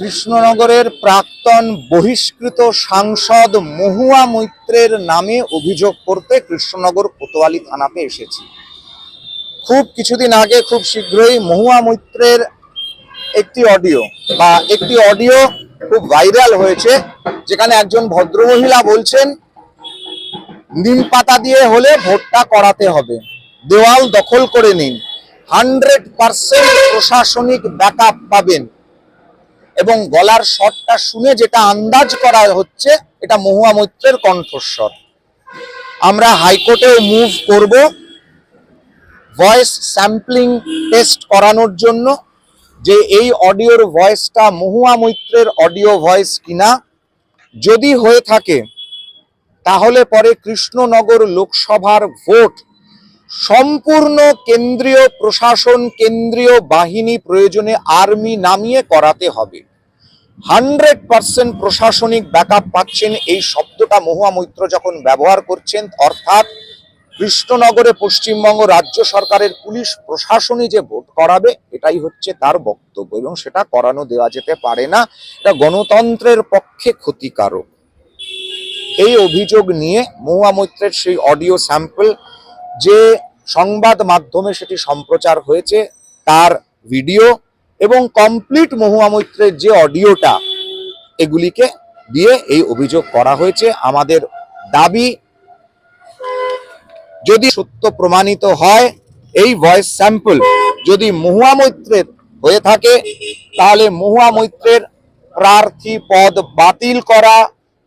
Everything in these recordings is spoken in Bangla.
কৃষ্ণনগরের প্রাক্তন বহিষ্কৃত সাংসদ মহুয়া মৈত্রের নামে অভিযোগ করতে কৃষ্ণনগর কোতোয়ালি থানাতে এসেছি। খুব কিছুদিন আগে খুব শীঘ্রই মহুয়া মৈত্রের একটি অডিও বা একটি অডিও খুব ভাইরাল হয়েছে, যেখানে একজন ভদ্রমহিলা বলছেন, নিম পাতা দিয়ে হলে ভোটটা করাতে হবে। দেওয়াল দখল করে নিন। হান্ড্রেড পার্সেন্ট প্রশাসনিক ব্যাকআপ পাবেন। এবং গলার শটটা শুনে যেটা আন্দাজ করা হচ্ছে, এটা মহুয়া মৈত্রের কণ্ঠস্বর। আমরা হাইকোর্টেও মুভ করব ভয়েস স্যাম্পলিং টেস্ট করানোর জন্য, যে এই অডিওর ভয়েসটা মহুয়া মৈত্রের অডিও ভয়েস কিনা। যদি হয়ে থাকে, তাহলে পরে কৃষ্ণনগর লোকসভার ভোট। সম্পূর্ণ কেন্দ্রীয় প্রশাসন, কেন্দ্রীয় বাহিনী প্রয়োজনে আর্মি নামিয়ে করাতে হবে। হান্ড্রেড পার্সেন্ট প্রশাসনিক ব্যাকআপ পাচ্ছেন এই শব্দটা মহুয়া মৈত্র যখন ব্যবহার করছেন, অর্থাৎ কৃষ্ণনগরে পশ্চিমবঙ্গ রাজ্য সরকারের পুলিশ প্রশাসনই যে ভোট করাবে, এটাই হচ্ছে তার বক্তব্য এবং সেটা করানো দেওয়া যেতে পারে না। এটা গণতন্ত্রের পক্ষে ক্ষতিকারক। এই অভিযোগ নিয়ে মহুয়া মৈত্রের সেই অডিও স্যাম্পল, যে সংবাদ মাধ্যমে সেটি সম্প্রচার হয়েছে, তার ভিডিও এবং কমপ্লিট মহুয়া মৈত্রের যে অডিওটা, এগুলিকে দিয়ে এই অভিযোগ করা হয়েছে। আমাদের দাবি, যদি সত্য প্রমাণিত হয়, এই ভয়েস স্যাম্পল যদি মহুয়া মৈত্রের হয়ে থাকে, তাহলে মহুয়া মৈত্রের প্রার্থী পদ বাতিল করা,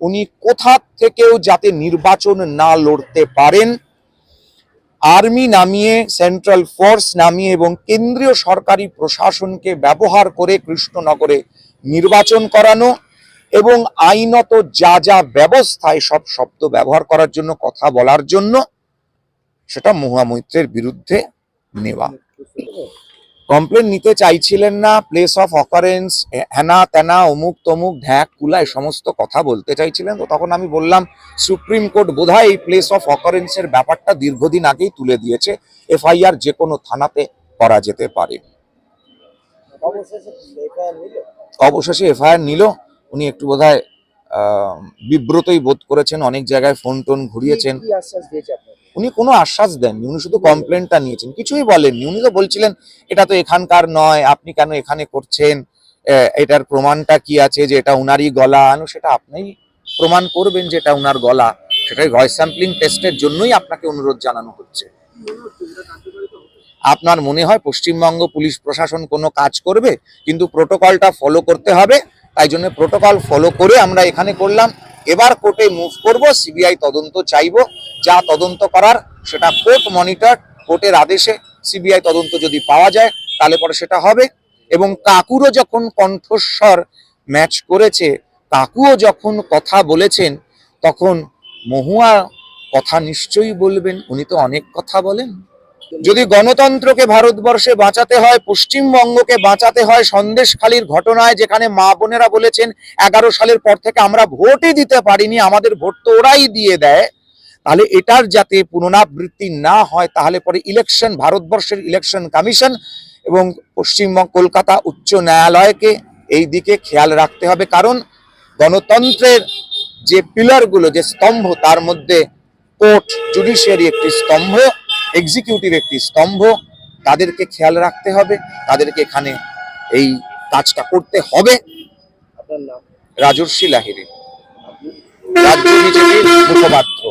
উনি কোথা থেকেও যাতে নির্বাচন না লড়তে পারেন আর্মি নামিয়ে, সেন্ট্রাল ফোর্স নামিয়ে এবং কেন্দ্রীয় সরকারি প্রশাসনকে ব্যবহার করে কৃষ্ণনগরে নির্বাচন করানো এবং আইনত যা যা ব্যবস্থায় সব শব্দ ব্যবহার করার জন্য, কথা বলার জন্য, সেটা মহুয়া মৈত্রের বিরুদ্ধে নেওয়া। কমপ্লেন নিতে চাইছিলেন না প্লেস অফ অকারেন্স হ্যানা ত্যানা অমুক তমুক ঢ্যাক কুলা এই সমস্ত কথা বলতে চাইছিলেন। তো তখন আমি বললাম সুপ্রিম কোর্ট বোধহয় এই প্লেস অফ অকারেন্সের ব্যাপারটা দীর্ঘদিন আগেই তুলে দিয়েছে। এফআইআর যে কোনো থানাতে করা যেতে পারে। অবশেষে এফআইআর নিল। উনি একটু বোধহয় বিব্রতই বোধ করেছেন অনেক জায়গায় ফোন টোন ঘুরিয়েছেন। উনি কোনো আশ্বাস দেননি উনি শুধু কমপ্লেনটা নিয়েছেন কিছুই বলেননি। উনি তো বলছিলেন এটা তো এখানকার নয় আপনি কেন এখানে করছেন? এটার প্রমাণটা কি আছে যে এটা উনারই গলা? আনো সেটা আপনিই প্রমাণ করবেন যে এটা উনার গলা। সেটাই ভয়েস স্যাম্পলিং টেস্টের জন্যই আপনাকে অনুরোধ জানানো হচ্ছে। আপনার মনে হয় পশ্চিমবঙ্গ পুলিশ প্রশাসন কোনো কাজ করবে কিন্তু প্রোটোকলটা ফলো করতে হবে? তাই জন্য প্রোটোকল ফলো করে আমরা এখানে করলাম। এবার কোর্টে মুভ করব সিবিআই তদন্ত চাইব। যা তদন্ত করার, সেটা কোর্ট মনিটর কোর্টের আদেশে সিবিআই তদন্ত যদি পাওয়া যায়, তাহলে পরে সেটা হবে। এবং কাকুরও যখন কণ্ঠস্বর ম্যাচ করেছে, কাকুও যখন কথা বলেছেন, তখন মহুয়া কথা নিশ্চয়ই বলবেন। উনি তো অনেক কথা বলেন। যদি গণতন্ত্রকে ভারতবর্ষে বাঁচাতে হয়, পশ্চিমবঙ্গকে বাঁচাতে হয়, সন্দেশখালীর ঘটনায় যেখানে মা বোনেরা বলেছেন, এগারো সালের পর থেকে আমরা ভোটই দিতে পারিনি, আমাদের ভোট তো ওরাই দিয়ে দেয়, তাহলে এটার যাতে পুনরাবৃত্তি না হয়, তাহলে পরে ইলেকশন, ভারতবর্ষের ইলেকশন কমিশন এবং পশ্চিমবঙ্গ, কলকাতা উচ্চ ন্যায়ালয়কে এই দিকে খেয়াল রাখতে হবে, কারণ গণতন্ত্রের যে পিলারগুলো, যে স্তম্ভ, তার মধ্যে কোর্ট, জুডিশিয়ারি একটি স্তম্ভ এক্সিকিউটিভ একটি স্তম্ভ তাদেরকে খেয়াল রাখতে হবে তাদেরকে এখানে এই কাজটা করতে হবে। রাজর্ষী লাহিরে রাজ্য বিজেপির মুখপাত্র।